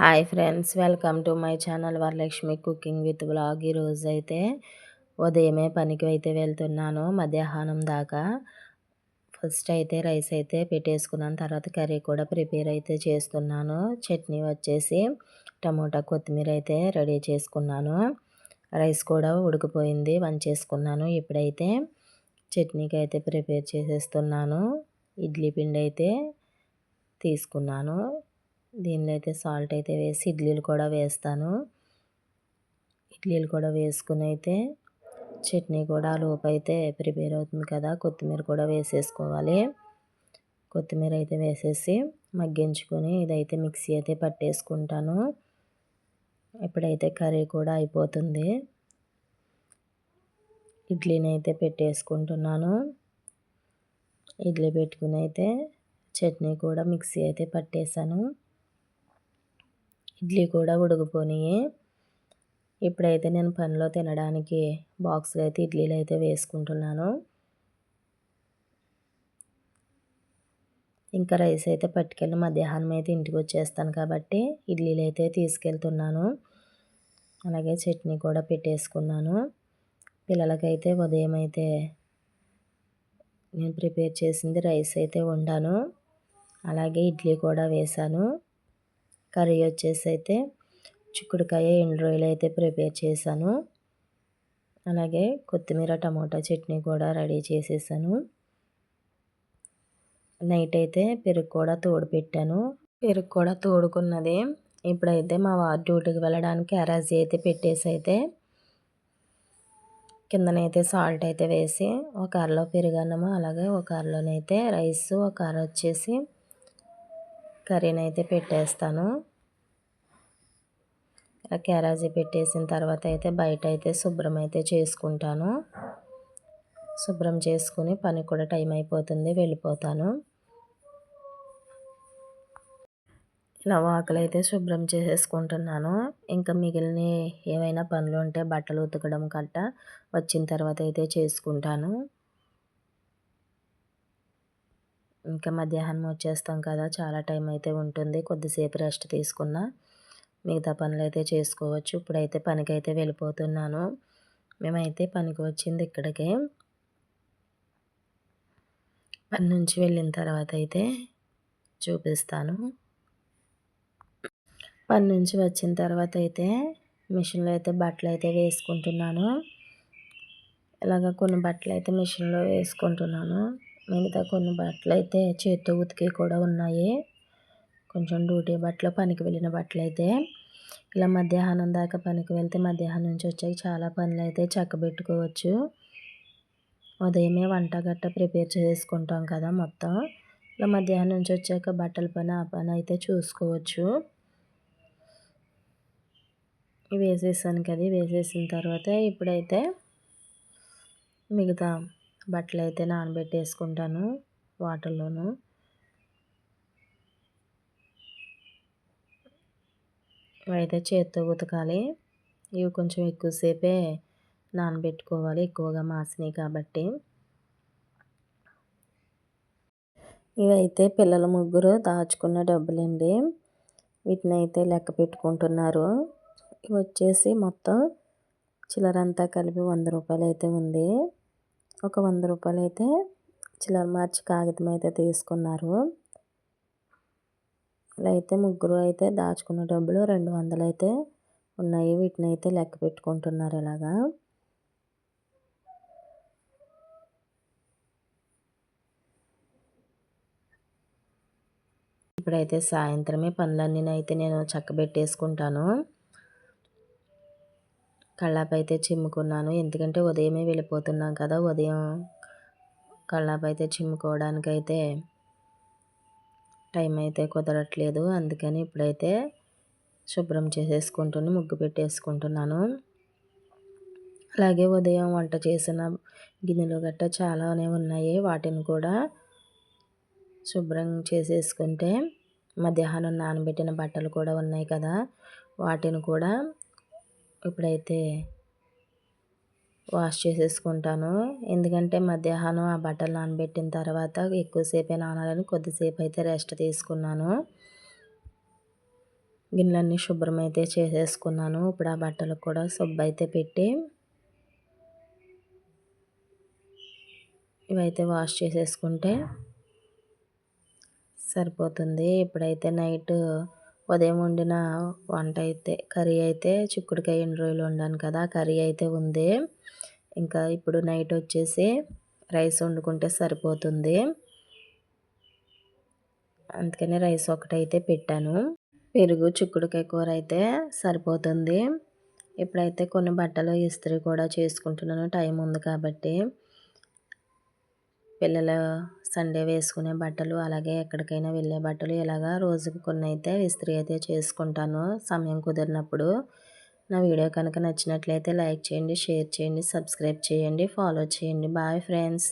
Hi friends welcome to my channel Varalakshmi cooking with blog ఈరోజు అయితే ఉదయమే పనికి అయితే వెళ్తున్నాను మధ్యాహ్నం దాకా. ఫస్ట్ అయితే రైస్ అయితే పెట్టేసుకున్నాను తర్వాత కర్రీ కూడా ప్రిపేర్ అయితే చేస్తున్నాను. చట్నీ వచ్చేసి టమోటా కొత్తిమీర అయితే రెడీ చేసుకున్నాను. రైస్ కూడా ఉడికిపోయింది వంచేసుకున్నాను. ఇప్పుడైతే చట్నీకి అయితే ప్రిపేర్ చేసేస్తున్నాను. ఇడ్లీ పిండి అయితే తీసుకున్నాను. దీనిలో అయితే సాల్ట్ అయితే వేసి ఇడ్లీలు కూడా వేస్తాను. ఇడ్లీలు కూడా వేసుకుని అయితే చట్నీ కూడా లోపు అయితే ప్రిపేర్ అవుతుంది కదా కొత్తిమీర కూడా వేసేసుకోవాలి. కొత్తిమీర అయితే వేసేసి మగ్గించుకొని ఇదైతే మిక్సీ అయితే పట్టేసుకుంటాను. ఇప్పుడైతే కర్రీ కూడా అయిపోతుంది. ఇడ్లీని అయితే పెట్టేసుకుంటున్నాను. ఇడ్లీ పెట్టుకుని అయితే చట్నీ కూడా మిక్సీ అయితే పట్టేశాను ఇడ్లీ కూడా ఉడికిపోయినాయి ఇప్పుడైతే నేను పనిలో తినడానికి బాక్స్లో అయితే ఇడ్లీలు అయితే వేసుకుంటున్నాను. ఇంకా రైస్ అయితే పట్టుకెళ్ళి మధ్యాహ్నం అయితే ఇంటికి వచ్చేస్తాను కాబట్టి ఇడ్లీలు అయితే తీసుకెళ్తున్నాను. అలాగే చట్నీ కూడా పెట్టేసుకున్నాను. పిల్లలకైతే ఉదయం అయితే నేను ప్రిపేర్ చేసింది రైస్ అయితే వండాను. అలాగే ఇడ్లీ కూడా వేశాను. కర్రీ వచ్చేసి అయితే చిక్కుడుకాయ ఎండు రొయ్యలు అయితే ప్రిపేర్ చేశాను. అలాగే కొత్తిమీర టమోటా చట్నీ కూడా రెడీ చేసేసాను. నైట్ అయితే పెరుగు కూడా తోడు పెట్టాను పెరుగు కూడా తోడుకున్నది. ఇప్పుడైతే మా వారు డ్యూటీకి వెళ్ళడానికి అరాజీ అయితే పెట్టేసి అయితే కిందనైతే సాల్ట్ అయితే వేసి ఒక అరలో పెరుగన్నము అలాగే ఒక అరలోనైతే రైస్ ఒక అర వచ్చేసి కర్రీని అయితే పెట్టేస్తాను క్యారాజీ పెట్టేసిన తర్వాత అయితే బయట అయితే శుభ్రం అయితే చేసుకుంటాను. శుభ్రం చేసుకుని పని కూడా టైం అయిపోతుంది వెళ్ళిపోతాను. ఇలా వాకలు అయితే శుభ్రం చేసేసుకుంటున్నాను ఇంకా మిగిలిన ఏవైనా పనులు ఉంటే బట్టలు ఉతకడం కట్ట వచ్చిన తర్వాత అయితే చేసుకుంటాను. ఇంకా మధ్యాహ్నం వచ్చేస్తాం కదా చాలా టైం అయితే ఉంటుంది. కొద్దిసేపు రెస్ట్ తీసుకున్నా మిగతా పనులు అయితే చేసుకోవచ్చు. ఇప్పుడైతే పనికి అయితే వెళ్ళిపోతున్నాను. మేమైతే పనికి వచ్చింది ఇక్కడికి. పని నుంచి వెళ్ళిన తర్వాత అయితే చూపిస్తాను. పని నుంచి వచ్చిన తర్వాత అయితే మిషన్లో అయితే బట్టలు అయితే వేసుకుంటున్నాను. ఇలాగ కొన్ని బట్టలు అయితే మిషన్లో వేసుకుంటున్నాను. మిగతా కొన్ని బట్టలు అయితే చేత్తో ఉతికి కూడా ఉన్నాయి. కొంచెం డ్యూటీ బట్టలు పనికి వెళ్ళిన బట్టలు అయితే ఇలా మధ్యాహ్నం దాకా పనికి వెళ్తే మధ్యాహ్నం నుంచి వచ్చాక చాలా పనులు అయితే చక్కబెట్టుకోవచ్చు. ఉదయమే వంట గట్ట ప్రిపేర్ చేసుకుంటాం కదా మొత్తం. ఇలా మధ్యాహ్నం నుంచి వచ్చాక బట్టల పని ఆ పని అయితే చూసుకోవచ్చు. వేసేసాను కదా వేసేసిన తర్వాత ఇప్పుడైతే మిగతా బట్టలు అయితే నానబెట్టేసుకుంటాను వాటర్లోను. అయితే చేత్తో ఉతకాలి. ఇవి కొంచెం ఎక్కువసేపే నానబెట్టుకోవాలి. ఎక్కువగా మాసినాయి కాబట్టి. ఇవైతే పిల్లల ముగ్గురు దాచుకున్న డబ్బులండి. వీటిని అయితే లెక్క పెట్టుకుంటున్నారు. ఇవి వచ్చేసి మొత్తం చిల్లరంతా కలిపి వంద రూపాయలు అయితే ఉంది. ఒక వంద రూపాయలు అయితే చిల్లర మార్చి కాగితం అయితే తీసుకున్నారు. ఇలా అయితే ముగ్గురు అయితే దాచుకున్న డబ్బులు రెండు వందలు అయితే ఉన్నాయి. వీటిని అయితే లెక్క పెట్టుకుంటున్నారు ఇలాగా. ఇప్పుడైతే సాయంత్రమే పనులన్నీ అయితే నేను చక్కబెట్టేసుకుంటాను. కళ్ళాపైతే అయితే చిమ్ముకున్నాను. ఎందుకంటే ఉదయమే వెళ్ళిపోతున్నాం కదా ఉదయం కళ్ళాపైతే అయితే చిమ్ముకోవడానికైతే టైం అయితే కుదరట్లేదు. అందుకని ఇప్పుడైతే శుభ్రం చేసేసుకుంటుని ముగ్గు పెట్టేసుకుంటున్నాను. అలాగే ఉదయం వంట చేసిన గిన్నెలు గట్ట చాలానే ఉన్నాయి. వాటిని కూడా శుభ్రం చేసేసుకుంటే మధ్యాహ్నం నానబెట్టిన బట్టలు కూడా ఉన్నాయి కదా వాటిని కూడా ఇప్పుడైతే వాష్ చేసేసుకుంటాను. ఎందుకంటే మధ్యాహ్నం ఆ బట్టలు నానబెట్టిన తర్వాత ఎక్కువసేపే నానాలని కొద్దిసేపు అయితే రెస్ట్ తీసుకున్నాను. గిన్నెలన్నీ శుభ్రం అయితే చేసేసుకున్నాను. ఇప్పుడు ఆ బట్టలకు కూడా సబ్బు అయితే పెట్టి ఇవైతే వాష్ చేసేసుకుంటే సరిపోతుంది. ఇప్పుడైతే నైట్ ఉదయం వండిన వంట అయితే కర్రీ అయితే చిక్కుడుకాయ ఎన్ని రోజులు వండాను కదా కర్రీ అయితే ఉంది. ఇంకా ఇప్పుడు నైట్ వచ్చేసి రైస్ వండుకుంటే సరిపోతుంది. అందుకని రైస్ ఒకటైతే పెట్టాను. పెరుగు చిక్కుడుకాయ కూర అయితే సరిపోతుంది. ఇప్పుడైతే కొన్ని బట్టలు ఇస్త్రీ కూడా చేసుకుంటున్నాను. టైం ఉంది కాబట్టి. పిల్లల సండే వేసుకునే బట్టలు అలాగే ఎక్కడికైనా వెళ్ళే బట్టలు ఇలాగా రోజుకు కొన్ని అయితే ఇస్త్రీ అయితే చేసుకుంటాను. సమయం కుదిరినప్పుడు నా వీడియో కనుక నచ్చినట్లయితే లైక్ చేయండి షేర్ చేయండి సబ్స్క్రైబ్ చేయండి ఫాలో చేయండి. Bye friends.